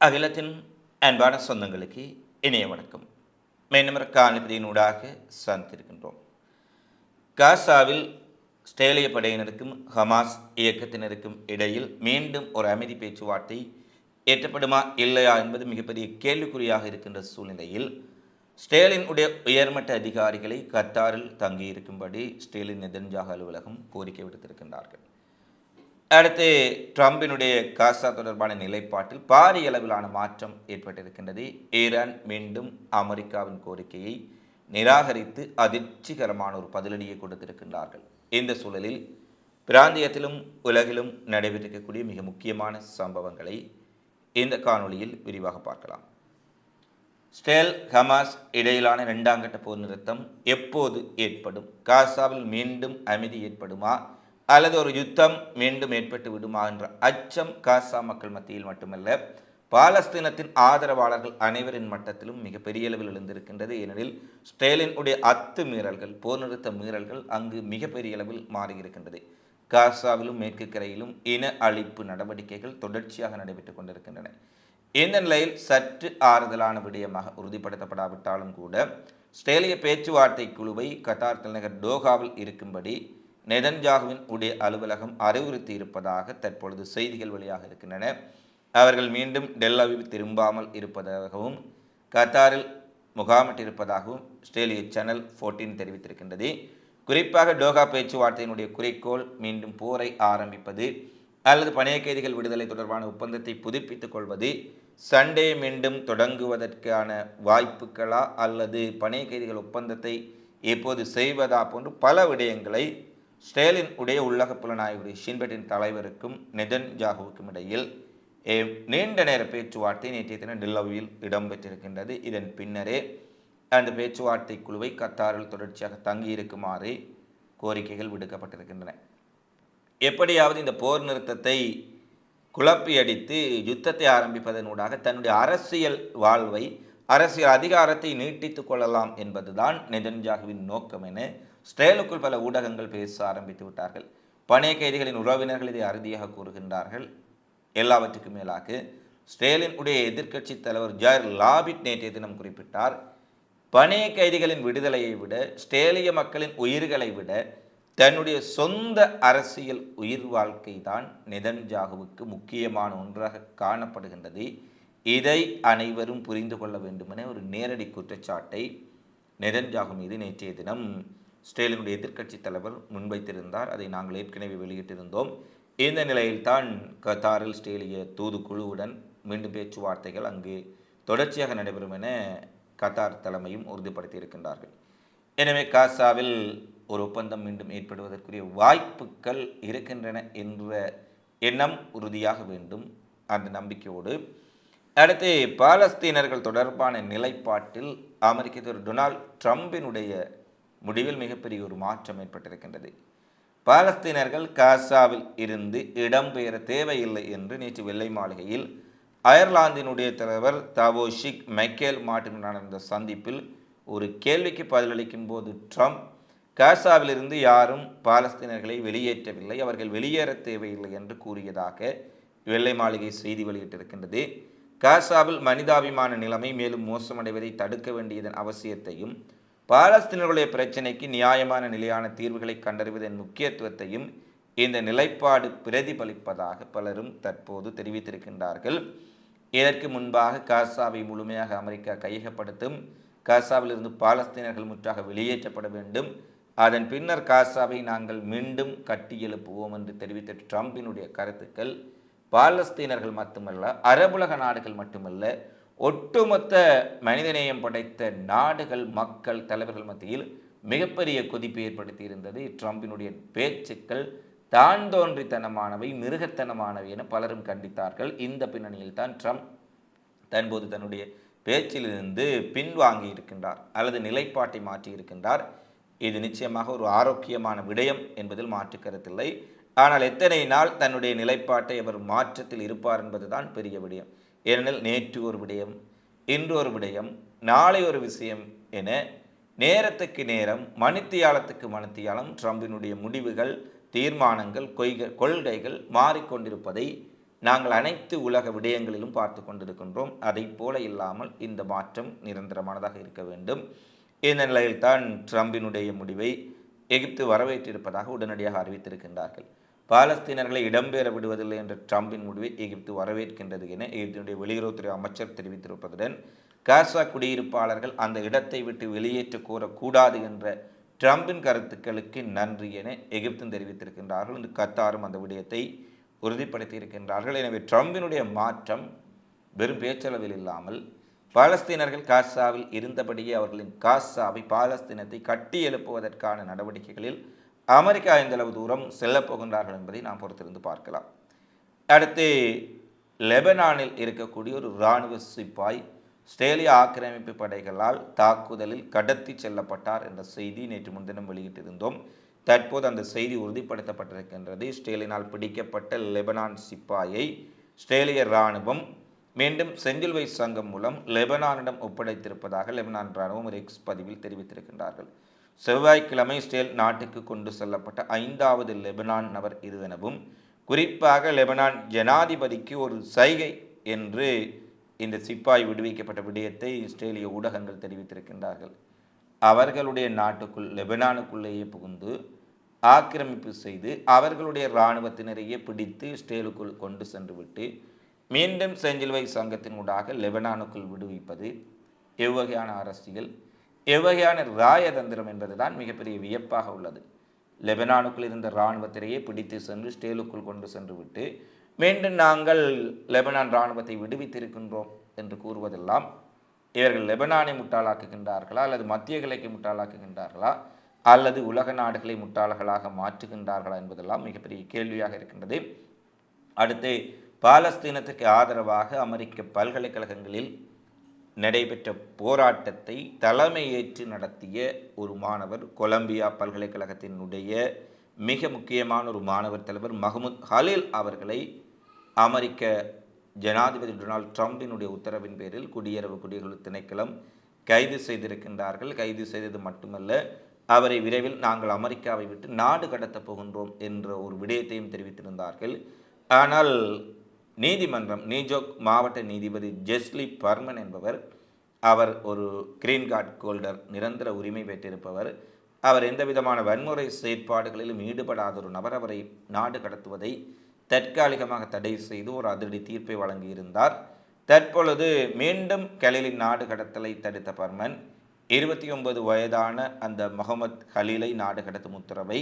அகிலத்தின் அன்பான சொந்தங்களுக்கு இணைய வணக்கம். மெய்நமர் ஊடாக சந்திருக்கின்றோம் காசாவில் ஸ்டேலிய படையினருக்கும் ஹமாஸ் இயக்கத்தினருக்கும் இடையில் மீண்டும் ஒரு அமைதி பேச்சுவார்த்தை ஏற்றப்படுமா இல்லையா என்பது மிகப்பெரிய கேள்விக்குறியாக இருக்கின்ற சூழ்நிலையில் ஸ்டேலின் உடைய உயர்மட்ட அதிகாரிகளை கத்தாரில் தங்கியிருக்கும்படி ஸ்டேலின் நெதன்ஜாக அலுவலகம் கோரிக்கை விடுத்திருக்கின்றார்கள். அடுத்து ட்ரம்பினுடைய காசா தொடர்பான நிலைப்பாட்டில் பாரிய அளவிலான மாற்றம் ஏற்பட்டிருக்கின்றது. ஈரான் மீண்டும் அமெரிக்காவின் கோரிக்கையை நிராகரித்து அதிர்ச்சிகரமான ஒரு பதிலடியை கொடுத்திருக்கின்றார்கள். இந்த சூழலில் பிராந்தியத்திலும் உலகிலும் நடைபெற்றிருக்கக்கூடிய மிக முக்கியமான சம்பவங்களை இந்த காணொளியில் விரிவாக பார்க்கலாம். ஸ்டேல் ஹமாஸ் இடையிலான இரண்டாம் கட்ட போர் நிறுத்தம் எப்போது ஏற்படும்? காசாவில் மீண்டும் அமைதி ஏற்படுமா? அல்லது ஒரு யுத்தம் மீண்டும் ஏற்பட்டு விடுமா என்ற அச்சம் காசா மக்கள் மத்தியில் மட்டுமல்ல பாலஸ்தீனத்தின் ஆதரவாளர்கள் அனைவரின் மட்டத்திலும் மிகப்பெரிய அளவில் எழுந்திருக்கின்றது. ஏனெனில் ஸ்டேலின் உடைய அத்து மீறல்கள் போர் நிறுத்த மீறல்கள் அங்கு மிகப்பெரிய அளவில் மாறியிருக்கின்றது. காசாவிலும் மேற்கு கரையிலும் இன அழிப்பு நடவடிக்கைகள் தொடர்ச்சியாக நடைபெற்றுக் கொண்டிருக்கின்றன. இந்த நிலையில் சற்று ஆறுதலான விடயமாக உறுதிப்படுத்தப்படாவிட்டாலும் கூட ஸ்டேலிய பேச்சுவார்த்தை குழுவை கத்தார் தலைநகர் டோகாவில் இருக்கும்படி நெதன்ஜாகுவின் உடைய அலுவலகம் அறிவுறுத்தி இருப்பதாக தற்பொழுது செய்திகள் வெளியாக இருக்கின்றன. அவர்கள் மீண்டும் டெல்லாவில் திரும்பாமல் இருப்பதாகவும் கத்தாரில் முகாமிட்டிருப்பதாகவும் ஸ்டேலிய சேனல் ஃபோர்டீன் தெரிவித்திருக்கின்றது. குறிப்பாக டோகா பேச்சுவார்த்தையினுடைய குறிக்கோள் மீண்டும் போரை ஆரம்பிப்பது அல்லது பணைய கைதிகள் விடுதலை தொடர்பான ஒப்பந்தத்தை புதுப்பித்துக் கொள்வது சண்டே மீண்டும் தொடங்குவதற்கான வாய்ப்புகளா அல்லது பணைய கைதிகள் ஒப்பந்தத்தை எப்போது செய்வதா போன்று பல விடயங்களை ஸ்டேலின் உடைய உள்ளக புலனாய்வு ஷின்பெட்டின் தலைவருக்கும் நெதன் ஜாகுவுக்கும் இடையில் நீண்ட நேர பேச்சுவார்த்தை நேற்றைய தினம் டில்லவியில் இடம்பெற்றிருக்கின்றது. இதன் பின்னரே அந்த பேச்சுவார்த்தை குழுவை கத்தாரில் தொடர்ச்சியாக தங்கியிருக்குமாறு கோரிக்கைகள் விடுக்கப்பட்டிருக்கின்றன. எப்படியாவது இந்த போர் நிறுத்தத்தை குழப்பியடித்து யுத்தத்தை ஆரம்பிப்பதனூடாக தன்னுடைய அரசியல் வாழ்வை அரசியல் அதிகாரத்தை நீட்டித்துக் கொள்ளலாம் என்பதுதான் நெதன்ஜாகுவின் நோக்கம் என ஸ்டேலுக்குள் பல ஊடகங்கள் பேச ஆரம்பித்து விட்டார்கள். பணைய கைதிகளின் உறவினர்கள் இதை அறுதியாக கூறுகின்றார்கள். எல்லாவற்றுக்கும் மேலாக ஸ்டேலின் உடைய எதிர்க்கட்சி தலைவர் ஜார் லாபிட் நேற்றைய தினம் குறிப்பிட்டார் பணைய கைதிகளின் விடுதலையை விட ஸ்டேலிய மக்களின் உயிர்களை விட தன்னுடைய சொந்த அரசியல் உயிர் வாழ்க்கை தான் நெதன்ஜாகுவுக்கு முக்கியமான ஒன்றாக காணப்படுகின்றது. இதை அனைவரும் புரிந்து கொள்ள வேண்டுமென ஒரு நேரடி குற்றச்சாட்டை நெதன்ஜாகு மீது நேற்றைய தினம் ஸ்டாலினுடைய எதிர்க்கட்சி தலைவர் முன்வைத்திருந்தார். அதை நாங்கள் ஏற்கனவே வெளியிட்டிருந்தோம். இந்த நிலையில்தான் கத்தாரில் ஸ்டேலிய தூதுக்குழுவுடன் மீண்டும் பேச்சுவார்த்தைகள் அங்கு தொடர்ச்சியாக நடைபெறும் என கத்தார் தலைமையும் உறுதிப்படுத்தியிருக்கின்றார்கள். எனவே காசாவில் ஒரு ஒப்பந்தம் மீண்டும் ஏற்படுவதற்குரிய வாய்ப்புகள் இருக்கின்றன என்ற எண்ணம் உறுதியாக வேண்டும் அந்த நம்பிக்கையோடு. அடுத்து பாலஸ்தீனர்கள் தொடர்பான நிலைப்பாட்டில் அமெரிக்க அதிபர் டொனால்ட் ட்ரம்பினுடைய முடிவில் மிகப்பெரிய ஒரு மாற்றம் ஏற்பட்டிருக்கின்றது. பாலஸ்தீனர்கள் காசாவில் இருந்து இடம்பெயர தேவையில்லை என்று நேற்று வெள்ளை மாளிகையில் அயர்லாந்தினுடைய தலைவர் தாவோஷிக் மைக்கேல் மார்டின் நடந்த சந்திப்பில் ஒரு கேள்விக்கு பதிலளிக்கும் போது ட்ரம்ப் காசாவிலிருந்து யாரும் பாலஸ்தீனர்களை வெளியேற்றவில்லை அவர்கள் வெளியேற தேவையில்லை என்று கூறியதாக வெள்ளை மாளிகை செய்தி வெளியிட்டிருக்கின்றது. காசாவில் மனிதாபிமான நிலைமை மேலும் மோசமடைவதை தடுக்க வேண்டியதன் அவசியத்தையும் பாலஸ்தீனர்களுடைய பிரச்சினைக்கு நியாயமான நிலையான தீர்வுகளை கண்டறிவதன் முக்கியத்துவத்தையும் இந்த நிலைப்பாடு பிரதிபலிப்பதாக பலரும் தற்போது தெரிவித்திருக்கின்றார்கள். இதற்கு முன்பாக காசாவை முழுமையாக அமெரிக்கா கையகப்படுத்தும் காசாவிலிருந்து பாலஸ்தீனர்கள் முற்றாக வெளியேற்றப்பட வேண்டும். அதன் பின்னர் காசாவை நாங்கள் மீண்டும் கட்டி எழுப்புவோம் என்று தெரிவித்த ட்ரம்பினுடைய கருத்துக்கள் பாலஸ்தீனர்கள் மட்டுமல்ல அரபுலக நாடுகள் மட்டுமல்ல ஒட்டுமொத்த மனிதநேயம் படைத்த நாடுகள் மக்கள் தலைவர்கள் மத்தியில் மிகப்பெரிய கொதிப்பு ஏற்படுத்தி இருந்தது ட்ரம்பினுடைய பேச்சுக்கள் தான் தோன்றித்தனமானவை மிருகத்தனமானவை என பலரும் கண்டித்தார்கள். இந்த பின்னணியில் தான் ட்ரம்ப் தன்போது தன்னுடைய பேச்சிலிருந்து பின்வாங்கி இருக்கின்றார் அல்லது நிலைப்பாட்டை மாற்றி இருக்கின்றார். இது நிச்சயமாக ஒரு ஆரோக்கியமான விடயம் என்பதில் மாற்று கருத்தில்லை. ஆனால் எத்தனை நாள் தன்னுடைய நிலைப்பாட்டை அவர் மாற்றத்தில் இருப்பார் என்பதுதான் பெரிய விடயம். ஏனெனில் நேற்று ஒரு விடயம் இன்று ஒரு விடயம் நாளை ஒரு விஷயம் என நேரத்துக்கு நேரம் மணித்தியாலத்துக்கு மணித்தியாலம் ட்ரம்பினுடைய முடிவுகள் தீர்மானங்கள் கொய்க கொள்கைகள் மாறிக்கொண்டிருப்பதை நாங்கள் அனைத்து உலக விடயங்களிலும் பார்த்து கொண்டிருக்கின்றோம். அதை போல இல்லாமல் இந்த மாற்றம் நிரந்தரமானதாக இருக்க வேண்டும். இந்த நிலையில்தான் ட்ரம்பினுடைய முடிவை எகிப்து வரவேற்றிருப்பதாக உடனடியாக அறிவித்திருக்கின்றார்கள். பாலஸ்தீனர்களை இடம்பெற விடுவதில்லை என்ற ட்ரம்பின் முடிவை எகிப்து வரவேற்கின்றது என எகிப்தினுடைய வெளியுறவுத்துறை அமைச்சர் தெரிவித்திருப்பதுடன் காசா குடியிருப்பாளர்கள் அந்த இடத்தை விட்டு வெளியேற்ற கூறக்கூடாது என்ற ட்ரம்பின் கருத்துக்களுக்கு நன்றி என எகிப்தும் தெரிவித்திருக்கின்றார்கள். இந்த கத்தாரும் அந்த விடயத்தை உறுதிப்படுத்தி இருக்கின்றார்கள் எனவே ட்ரம்பினுடைய மாற்றம் வெறும் பேச்சளவில் இல்லாமல் பாலஸ்தீனர்கள் காசாவில் இருந்தபடியே அவர்களின் காசாவை பாலஸ்தீனத்தை கட்டி எழுப்புவதற்கான நடவடிக்கைகளில் அமெரிக்கா எந்தளவு தூரம் செல்லப் போகின்றார்கள் என்பதை நாம் பொறுத்திருந்து பார்க்கலாம். அடுத்து லெபனானில் இருக்கக்கூடிய ஒரு இராணுவ சிப்பாய் ஸ்டேலிய ஆக்கிரமிப்பு படைகளால் தாக்குதலில் கடத்தி செல்லப்பட்டார் என்ற செய்தி நேற்று முன்தினம் வெளியிட்டிருந்தோம். தற்போது அந்த செய்தி உறுதிப்படுத்தப்பட்டிருக்கின்றது. ஸ்டேலினால் பிடிக்கப்பட்ட லெபனான் சிப்பாயை ஸ்ட்ரேலிய இராணுவம் மீண்டும் செஞ்சிலுவை சங்கம் மூலம் லெபனானிடம் ஒப்படைத்திருப்பதாக லெபனான் இராணுவம் ஒரு எக்ஸ் பதிவில் தெரிவித்திருக்கின்றார்கள். செவ்வாய்க்கிழமை ஸ்டேல் நாட்டுக்கு கொண்டு செல்லப்பட்ட ஐந்தாவது லெபனான் நபர் இதுவெனவும் குறிப்பாக லெபனான் ஜனாதிபதிக்கு ஒரு சைகை என்று இந்த சிப்பாய் விடுவிக்கப்பட்ட விடயத்தை இஸ்ரேலிய ஊடகங்கள் தெரிவித்திருக்கின்றார்கள். அவர்களுடைய நாட்டுக்குள் லெபனானுக்குள்ளேயே புகுந்து ஆக்கிரமிப்பு செய்து அவர்களுடைய இராணுவத்தினரையே பிடித்து இஸ்ரேலுக்குள் கொண்டு சென்று விட்டு மீண்டும் செஞ்சிலுவை சங்கத்தின் ஊடாக லெபனானுக்குள் விடுவிப்பது எவ்வகையான அரசியல்? எவ்வகையான ராயதந்திரம் என்பதுதான் மிகப்பெரிய வியப்பாக உள்ளது. லெபனானுக்குள் இருந்த இராணுவத்திலேயே பிடித்து சென்று ஸ்டேலுக்குள் கொண்டு சென்று விட்டு மீண்டும் நாங்கள் லெபனான் இராணுவத்தை விடுவித்திருக்கின்றோம் என்று கூறுவதெல்லாம் இவர்கள் லெபனானை முட்டாளாக்குகின்றார்களா அல்லது மத்திய கிழக்கை முட்டாளாக்குகின்றார்களா அல்லது உலக நாடுகளை முட்டாளர்களாக மாற்றுகின்றார்களா என்பதெல்லாம் மிகப்பெரிய கேள்வியாக இருக்கின்றது. அடுத்து பாலஸ்தீனத்துக்கு ஆதரவாக அமெரிக்க பல்கலைக்கழகங்களில் நடைபெற்ற போராட்டத்தை தலைமையேற்று நடத்திய ஒரு மாணவர் கொலம்பியா பல்கலைக்கழகத்தினுடைய மிக முக்கியமான ஒரு மாணவர் தலைவர் மஹமூத் ஹலீல் அவர்களை அமெரிக்க ஜனாதிபதி டொனால்ட் ட்ரம்பினுடைய உத்தரவின் பேரில் குடியரவு குடியரசு திணைக்களம் கைது செய்திருக்கின்றார்கள். கைது செய்தது மட்டுமல்ல அவரை விரைவில் நாங்கள் அமெரிக்காவை விட்டு நாடு கடத்தப் போகின்றோம் என்ற ஒரு விடயத்தையும் தெரிவித்திருந்தார்கள். ஆனால் நீதிமன்றம் நீஜோக் மாவட்ட நீதிபதி ஜெஸ்லி பர்மன் என்பவர் அவர் ஒரு கிரீன் கார்டு ஹோல்டர் நிரந்தர உரிமை பெற்றிருப்பவர். அவர் எந்த விதமான வன்முறை செயற்பாடுகளிலும் ஈடுபடாத ஒரு நபர். அவரை நாடு கடத்துவதை தற்காலிகமாக தடை செய்து ஒரு அதிரடி தீர்ப்பை வழங்கியிருந்தார். தற்பொழுது மீண்டும் கலிலின் நாடு கடத்தலை தடுத்த பர்மன் இருபத்தி ஒன்பது வயதான அந்த முகமது ஹலீலை நாடு கடத்தும் உத்தரவை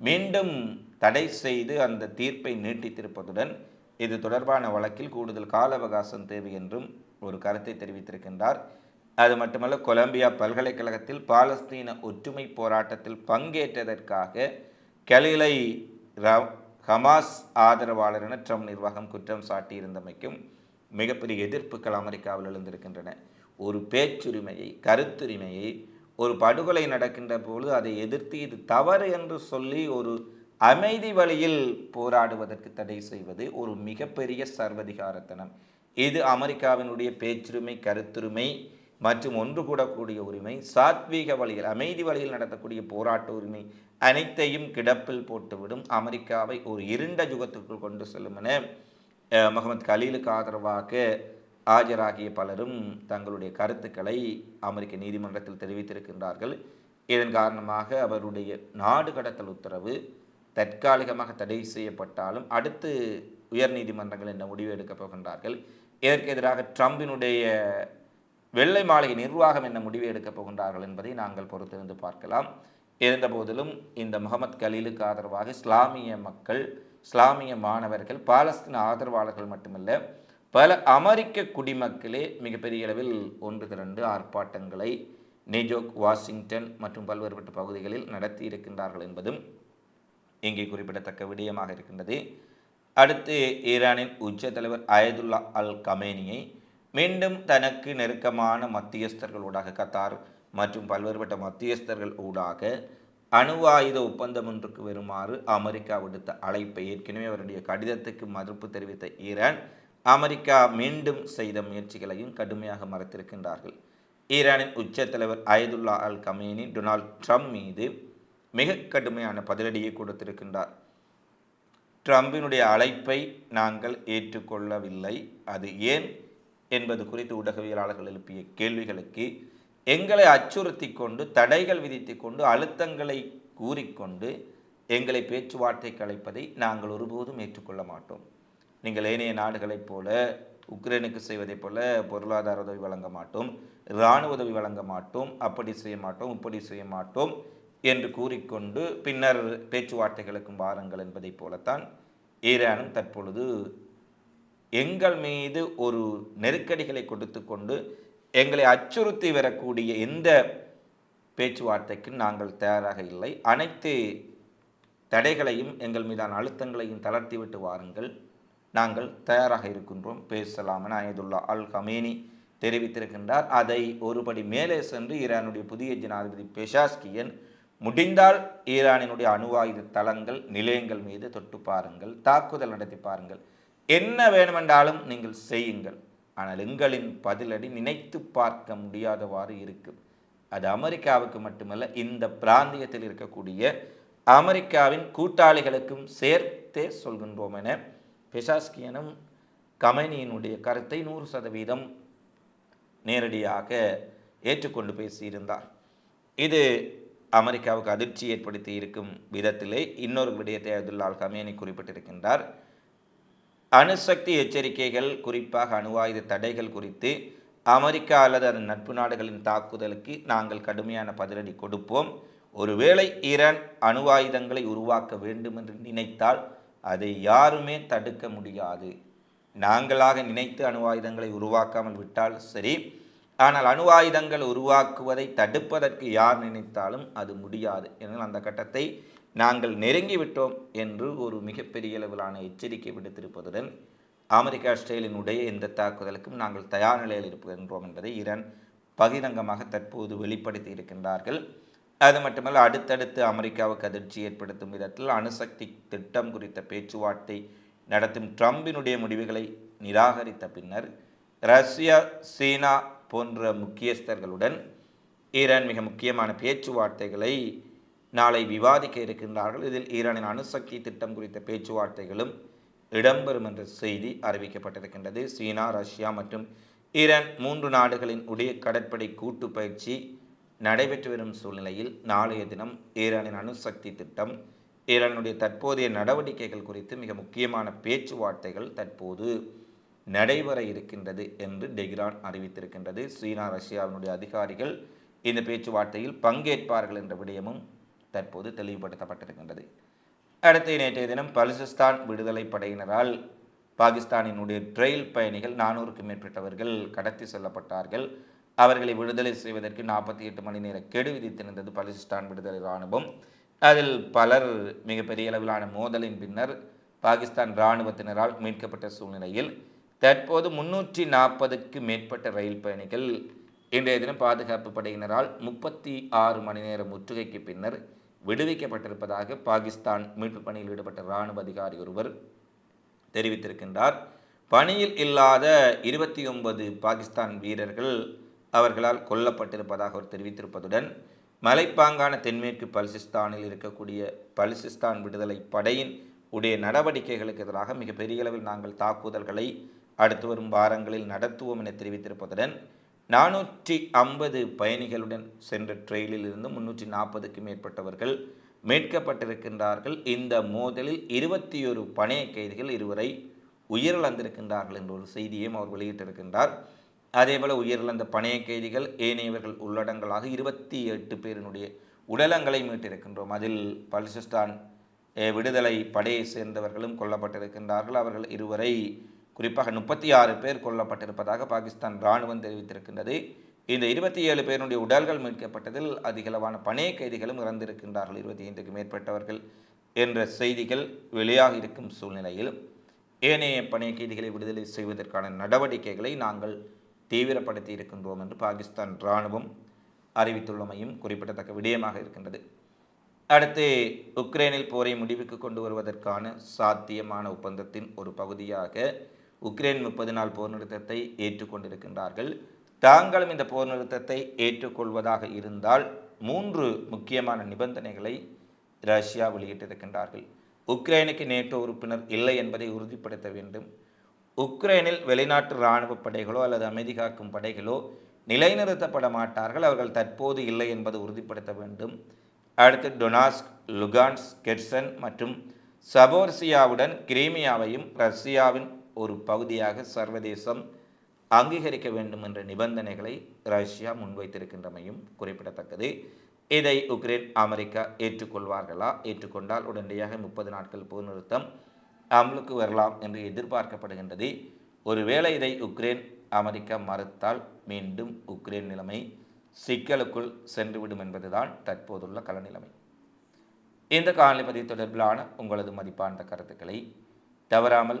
மீண்டும் தடை செய்து அந்த தீர்ப்பை நீட்டித்திருப்பதுடன் இது தொடர்பான வழக்கில் கூடுதல் கால அவகாசம் தேவை என்றும் ஒரு கருத்தை தெரிவித்திருக்கின்றார். அது மட்டுமல்ல கொலம்பியா பல்கலைக்கழகத்தில் பாலஸ்தீன ஒற்றுமை போராட்டத்தில் பங்கேற்றதற்காக கலிலை ஹமாஸ் ஆதரவாளர் என ட்ரம்ப் நிர்வாகம் குற்றம் சாட்டியிருந்தமைக்கும் மிகப்பெரிய எதிர்ப்புகள் அமெரிக்காவில் எழுந்திருக்கின்றன. ஒரு பேச்சுரிமையை கருத்துரிமையை ஒரு படுகொலை நடக்கின்ற பொழுது அதை எதிர்த்து இது தவறு என்று சொல்லி ஒரு அமைதி வழியில் போராடுவதற்கு தடை செய்வது ஒரு மிகப்பெரிய சர்வதிகாரத்தனம். இது அமெரிக்காவினுடைய பேச்சுரிமை கருத்துரிமை மற்றும் ஒன்று கூடக்கூடிய உரிமை சாத்வீக வழியில் அமைதி வழியில் நடத்தக்கூடிய போராட்ட உரிமை அனைத்தையும் கிடப்பில் போட்டுவிடும் அமெரிக்காவை ஒரு இருண்ட யுகத்துக்குள் கொண்டு செல்லும் என முகமது கலீலுக்கு ஆதரவாக ஆஜராகிய பலரும் தங்களுடைய கருத்துக்களை அமெரிக்க நீதிமன்றத்தில் தெரிவித்திருக்கின்றார்கள். இதன் காரணமாக அவருடைய நாடு கடத்தல் உத்தரவு தற்காலிகமாக தடை செய்யப்பட்டாலும் அடுத்து உயர் நீதிமன்றங்கள் என்ன முடிவு எடுக்கப் போகின்றார்கள்? இதற்கு எதிராக ட்ரம்பினுடைய வெள்ளை மாளிகை நிர்வாகம் என்ன முடிவு எடுக்கப் போகின்றார்கள் என்பதை நாங்கள் பொறுத்திருந்து பார்க்கலாம். இருந்த போதிலும் இந்த முகமது கலீலுக்கு ஆதரவாக இஸ்லாமிய மக்கள் இஸ்லாமிய மாணவர்கள் பாலஸ்தீன ஆதரவாளர்கள் மட்டுமல்ல பல அமெரிக்க குடிமக்களே மிகப்பெரிய அளவில் ஒன்று திரண்டு ஆர்ப்பாட்டங்களை நியூயோர்க் வாஷிங்டன் மற்றும் பல்வேறுபட்ட பகுதிகளில் நடத்தி இருக்கின்றார்கள் என்பதும் இங்கே குறிப்பிடத்தக்க விடயமாக இருக்கின்றது. அடுத்து ஈரானின் உச்ச தலைவர் அயதுல்லா அல் கமேனியை மீண்டும் தனக்கு நெருக்கமான மத்தியஸ்தர்கள் ஊடாக கத்தார் மற்றும் பல்வேறுபட்ட மத்தியஸ்தர்கள் ஊடாக அணு ஆயுத ஒப்பந்தம் ஒன்றுக்கு வருமாறு அமெரிக்கா விடுத்த அழைப்பை ஏற்கனவே அவருடைய கடிதத்துக்கு மறுப்பு தெரிவித்த ஈரான் அமெரிக்கா மீண்டும் செய்த முயற்சிகளையும் கடுமையாக மறைத்திருக்கின்றார்கள். ஈரானின் உச்ச தலைவர் Ayatollah al Khamenei Donald Trump மீது மிக கடுமையான பதிலடியை கொடுத்திருக்கின்றார். ட்ரம்பினுடைய அழைப்பை நாங்கள் ஏற்றுக்கொள்ளவில்லை. அது ஏன் என்பது குறித்து ஊடகவியலாளர்கள் எழுப்பிய கேள்விகளுக்கு எங்களை அச்சுறுத்தி கொண்டு தடைகள் விதித்து கொண்டு அழுத்தங்களை கூறிக்கொண்டு எங்களை பேச்சுவார்த்தை கலைப்பதை நாங்கள் ஒருபோதும் ஏற்றுக்கொள்ள மாட்டோம். நீங்கள் ஏனைய நாடுகளைப் போல உக்ரைனுக்கு செய்வதைப் போல பொருளாதார உதவி வழங்க மாட்டோம் இராணுவ உதவி வழங்க மாட்டோம் அப்படி செய்ய மாட்டோம் இப்படி செய்ய மாட்டோம். என்று கூறிக்கொண்டு பின்னர் பேச்சுவார்த்தைகளுக்கும் வாருங்கள் என்பதைப் போலத்தான் ஈரானும் தற்பொழுது எங்கள் மீது ஒரு நெருக்கடிகளை கொடுத்து கொண்டு எங்களை அச்சுறுத்தி வரக்கூடிய எந்த பேச்சுவார்த்தைக்கு நாங்கள் தயாராக இல்லை. அனைத்து தடைகளையும் எங்கள் மீதான அழுத்தங்களையும் தளர்த்திவிட்டு வாருங்கள். நாங்கள் தயாராக இருக்கின்றோம். பேசலாம் என அயதுல்லா அல் ஹமேனி தெரிவித்திருக்கின்றார். அதை ஒருபடி மேலே சென்று ஈரானுடைய புதிய ஜனாதிபதி பெஷாஸ்கியன் முடிந்தால் ஈரானினுடைய அணுவாயுத தளங்கள் நிலையங்கள் மீது தொட்டு பாருங்கள் தாக்குதல் நடத்தி பாருங்கள். என்ன வேணுமென்றாலும் நீங்கள் செய்யுங்கள். ஆனால் எங்களின் பதிலடி நினைத்து பார்க்க முடியாதவாறு இருக்கும். அது அமெரிக்காவுக்கு மட்டுமல்ல இந்த பிராந்தியத்தில் இருக்கக்கூடிய அமெரிக்காவின் கூட்டாளிகளுக்கும் சேர்த்தே சொல்கின்றோம் என பெஷாஸ்கியனும் கமனியினுடைய கருத்தை நூறு சதவீதம் நேரடியாக ஏற்றுக்கொண்டு பேசியிருந்தார். இது அமெரிக்காவுக்கு அதிர்ச்சி ஏற்படுத்தி இருக்கும் விதத்திலே இன்னொரு விடயத்தை அப்துல்லால் கமேனி குறிப்பிட்டிருக்கின்றார். அணுசக்தி எச்சரிக்கைகள் குறிப்பாக அணுவாயுத தடைகள் குறித்து அமெரிக்கா அல்லது அதன் நட்பு நாடுகளின் தாக்குதலுக்கு நாங்கள் கடுமையான பதிலடி கொடுப்போம். ஒருவேளை ஈரான் அணுவாயுதங்களை உருவாக்க வேண்டும் என்று நினைத்தால் அதை யாருமே தடுக்க முடியாது. நாங்களாக நினைத்து அணுவாயுதங்களை உருவாக்காமல் விட்டால் சரி ஆனால் அணுவாயுதங்கள் உருவாக்குவதை தடுப்பதற்கு யார் நினைத்தாலும் அது முடியாது. என அந்த கட்டத்தை நாங்கள் நெருங்கிவிட்டோம் என்று ஒரு மிகப்பெரிய அளவிலான எச்சரிக்கை விடுத்திருப்பதுடன் அமெரிக்கா இஸ்ரேலினுடைய எந்த தாக்குதலுக்கும் நாங்கள் தயார் நிலையில் இருக்கின்றோம் என்பதை ஈரான் பகிரங்கமாக தற்போது வெளிப்படுத்தி இருக்கின்றார்கள். அது மட்டுமல்ல அடுத்தடுத்து அமெரிக்காவுக்கு அதிர்ச்சி ஏற்படுத்தும் விதத்தில் அணுசக்தி திட்டம் குறித்த பேச்சுவார்த்தை நடத்தும் ட்ரம்பினுடைய முடிவுகளை நிராகரித்த பின்னர் ரஷ்யா சீனா போன்ற முக்கியஸ்தர்களுடன் ஈரான் மிக முக்கியமான பேச்சுவார்த்தைகளை நாளை விவாதிக்க இருக்கின்றார்கள். இதில் ஈரானின் அணுசக்தி திட்டம் குறித்த பேச்சுவார்த்தைகளும் இடம்பெறும் என்ற செய்தி அறிவிக்கப்பட்டிருக்கின்றது. சீனா ரஷ்யா மற்றும் ஈரான் மூன்று நாடுகளின் உடைய கடற்படை கூட்டு பயிற்சி நடைபெற்று வரும் சூழ்நிலையில் நாளைய தினம் ஈரானின் அணுசக்தி திட்டம் ஈரானுடைய தற்போதைய நடவடிக்கைகள் குறித்து மிக முக்கியமான பேச்சுவார்த்தைகள் தற்போது நடைபெற இருக்கின்றது என்று டெஹ்ரான் அறிவித்திருக்கின்றது. சீனா ரஷ்யாவினுடைய அதிகாரிகள் இந்த பேச்சுவார்த்தையில் பங்கேற்பார்கள் என்ற விடயமும் தற்போது தெளிவுபடுத்தப்பட்டிருக்கின்றது. அடுத்த நேற்றைய தினம் பலுசிஸ்தான் விடுதலை படையினரால் பாகிஸ்தானினுடைய ட்ரெயில் பயணிகள் நானூறுக்கும் மேற்பட்டவர்கள் கடத்தி செல்லப்பட்டார்கள். அவர்களை விடுதலை செய்வதற்கு நாற்பத்தி எட்டு மணி நேர கெடு விதித்திருந்தது பலுசிஸ்தான் விடுதலை இராணுவம். அதில் பலர் மிகப்பெரிய அளவிலான மோதலின் பின்னர் பாகிஸ்தான் இராணுவத்தினரால் மீட்கப்பட்ட சூழ்நிலையில் தற்போது முன்னூற்றி நாற்பதுக்கு மேற்பட்ட ரயில் பயணிகள் இன்றைய தினம் பாதுகாப்பு படையினரால் முப்பத்தி ஆறு மணி நேர முற்றுகைக்கு பின்னர் விடுவிக்கப்பட்டிருப்பதாக பாகிஸ்தான் மீட்பு பணியில் ஈடுபட்ட இராணுவ அதிகாரி ஒருவர் தெரிவித்திருக்கின்றார். பணியில் இல்லாத இருபத்தி ஒன்பது பாகிஸ்தான் வீரர்கள் அவர்களால் கொல்லப்பட்டிருப்பதாக அவர் தெரிவித்திருப்பதுடன் மலைப்பாங்கான தென்மேற்கு பலுசிஸ்தானில் இருக்கக்கூடிய பலுசிஸ்தான் விடுதலை படையின் உடைய நடவடிக்கைகளுக்கு எதிராக மிக பெரிய அளவில் நாங்கள் தாக்குதல்களை அடுத்து வரும் வாரங்களில் நடத்துவோம் என தெரிவித்திருப்பதுடன் நானூற்றி ஐம்பது பயணிகளுடன் சென்ற ட்ரெயிலில் இருந்து முன்னூற்றி நாற்பதுக்கு மேற்பட்டவர்கள் மீட்கப்பட்டிருக்கின்றார்கள். இந்த மோதலில் இருபத்தி ஒரு பணைய கைதிகள் இருவரை உயிரிழந்திருக்கின்றார்கள் என்ற ஒரு செய்தியையும் அவர் வெளியிட்டிருக்கின்றார். அதேபோல் உயிரிழந்த பணைய கைதிகள் ஏனையவர்கள் உள்ளடங்களாக இருபத்தி எட்டு பேரினுடைய உடலங்களை மீட்டிருக்கின்றோம். அதில் பலுசிஸ்தான் விடுதலை படையை சேர்ந்தவர்களும் கொல்லப்பட்டிருக்கின்றார்கள். அவர்கள் இருவரை குறிப்பாக முப்பத்தி ஆறு பேர் கொல்லப்பட்டிருப்பதாக பாகிஸ்தான் இராணுவம் தெரிவித்திருக்கின்றது. இந்த இருபத்தி ஏழு பேருடைய உடல்கள் மீட்கப்பட்டதில் அதிகளவான பணைய கைதிகளும் இறந்திருக்கின்றார்கள். இருபத்தி ஐந்துக்கு மேற்பட்டவர்கள் என்ற செய்திகள் வெளியாக இருக்கும் சூழ்நிலையில் ஏனைய பணைய கைதிகளை விடுதலை செய்வதற்கான நடவடிக்கைகளை நாங்கள் தீவிரப்படுத்தி இருக்கின்றோம் என்று பாகிஸ்தான் இராணுவம் அறிவித்துள்ளமையும் குறிப்பிடத்தக்க விடயமாக இருக்கின்றது. அடுத்து உக்ரைனில் போரை முடிவுக்கு கொண்டு வருவதற்கான சாத்தியமான ஒப்பந்தத்தின் ஒரு பகுதியாக உக்ரைன் முப்பது நாள் போர் நிறுத்தத்தை ஏற்றுக்கொண்டிருக்கின்றார்கள். தாங்களும் இந்த போர் நிறுத்தத்தை ஏற்றுக்கொள்வதாக இருந்தால் மூன்று முக்கியமான நிபந்தனைகளை ரஷ்யா வெளியிட்டிருக்கின்றார்கள். உக்ரைனுக்கு நேட்டோ உறுப்பினர் இல்லை என்பதை உறுதிப்படுத்த வேண்டும். உக்ரைனில் வெளிநாட்டு இராணுவ படைகளோ அல்லது அமைதி காக்கும் படைகளோ நிலைநிறுத்தப்பட மாட்டார்கள். அவர்கள் தற்போது இல்லை என்பது உறுதிப்படுத்த வேண்டும். அடுத்து டொனாஸ்க் லுகான்ஸ் கெர்சன் மற்றும் சபோர்சியாவுடன் கிரீமியாவையும் ரஷ்யாவின் ஒரு பகுதியாக சர்வதேசம் அங்கீகரிக்க வேண்டும் என்ற நிபந்தனைகளை ரஷ்யா முன்வைத்திருக்கின்றமையும் குறிப்பிடத்தக்கது. இதை உக்ரைன் அமெரிக்கா ஏற்றுக்கொள்வார்களா? ஏற்றுக்கொண்டால் உடனடியாக முப்பது நாட்கள் போர் நிறுத்தம் அமலுக்கு வரலாம் என்று எதிர்பார்க்கப்படுகின்றது. ஒருவேளை இதை உக்ரைன் அமெரிக்கா மறுத்தால் மீண்டும் உக்ரைன் நிலைமை சிக்கலுக்குள் சென்றுவிடும் என்பதுதான் தற்போதுள்ள கலநிலைமை இந்த காணொலி பதிவு தொடர்பிலான உங்களது மதிப்பான கருத்துக்களை தவறாமல்